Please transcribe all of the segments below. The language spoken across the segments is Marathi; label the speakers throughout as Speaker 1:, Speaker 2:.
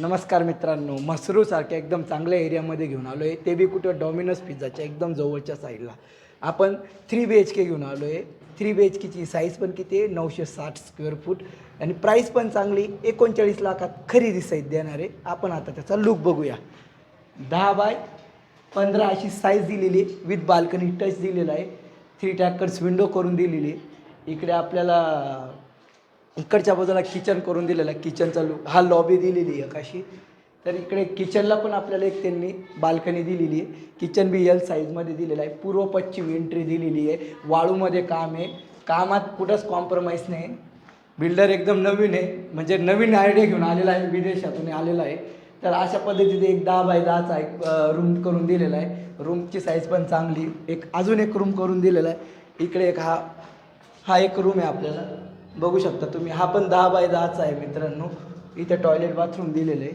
Speaker 1: नमस्कार मित्रांनो मसरूसारख्या एकदम चांगल्या एरियामध्ये घेऊन आलो आहे ते बी कुठं डॉमिनोज पिझ्झाच्या एकदम जवळच्या साईडला आपण थ्री बी एच के घेऊन आलो आहे थ्री बी एच केची साईज पण किती आहे? नऊशे साठ स्क्वेअर फूट आणि प्राईस पण चांगली एकोणचाळीस लाखात खरेदी सहित देणार आहे. आपण आता त्याचा लुक बघूया. दहा बाय पंधरा अशी साईज दिलेली आहे. विथ बाल्कनी टच दिलेला आहे. थ्री टॅकर्स विंडो करून दिलेली आहे. इकडे आपल्याला इकडच्या बाजूला किचन करून दिलेलं आहे किचनचा लुक हा लॉबी दिलेली आहे काशी तर इकडे किचनला पण आपल्याला एक त्यांनी बाल्कनी दिलेली आहे. किचन बी एल साईजमध्ये दिलेलं आहे. पूर्व पश्चिम एंट्री दिलेली आहे. वाळूमध्ये काम आहे. कामात कुठंच कॉम्प्रोमाइज नाही. बिल्डर एकदम नवीन आहे. म्हणजे नवीन आयडिया घेऊन आलेला आहे. विदेशातून आलेला आहे. तर अशा पद्धतीने एक दहा बाय दहाचा एक रूम करून दिलेला आहे. रूमची साईज पण चांगली. एक अजून एक रूम करून दिलेला आहे. इकडे एक हा हा एक रूम आहे आपल्याला. बघू शकता तुम्ही. हा पण दहा बाय दहाचा आहे मित्रांनो. इथे टॉयलेट बाथरूम दिलेलं आहे.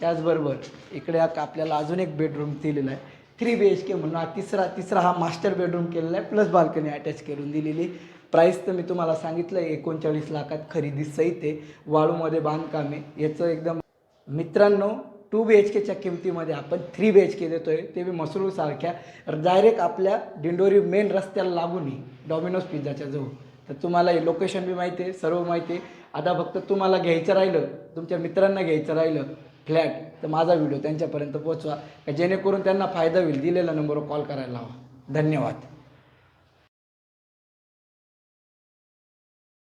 Speaker 1: त्याचबरोबर इकडे आपल्याला अजून एक बेडरूम दिलेला आहे. थ्री बी एच के म्हणून. हा तिसरा तिसरा हा मास्टर बेडरूम केलेला आहे प्लस बाल्कनी अटॅच करून दिलेली. प्राईस तर मी तुम्हाला सांगितलं आहे एकोणचाळीस लाखात खरेदी सहित आहे. वाळूमध्ये बांधकाम आहे. याचं एकदम मित्रांनो टू बी एच केच्या किमतीमध्ये आपण थ्री बी एच के देतो आहे ते बी मसरूळसारख्या डायरेक्ट आपल्या दिंडोरी मेन रस्त्याला लागून डॉमिनोज पिझ्झाच्या जवळ. तर तुम्हाला हे लोकेशन बी माहिती आहे सर्व माहिती आहे. आता फक्त तुम्हाला घ्यायचं राहिलं तुमच्या मित्रांना घ्यायचं राहिलं फ्लॅट तर माझा व्हिडिओ त्यांच्यापर्यंत पोहोचवा का जेणेकरून त्यांना फायदा होईल. दिलेला नंबरवर कॉल करायला हवा धन्यवाद.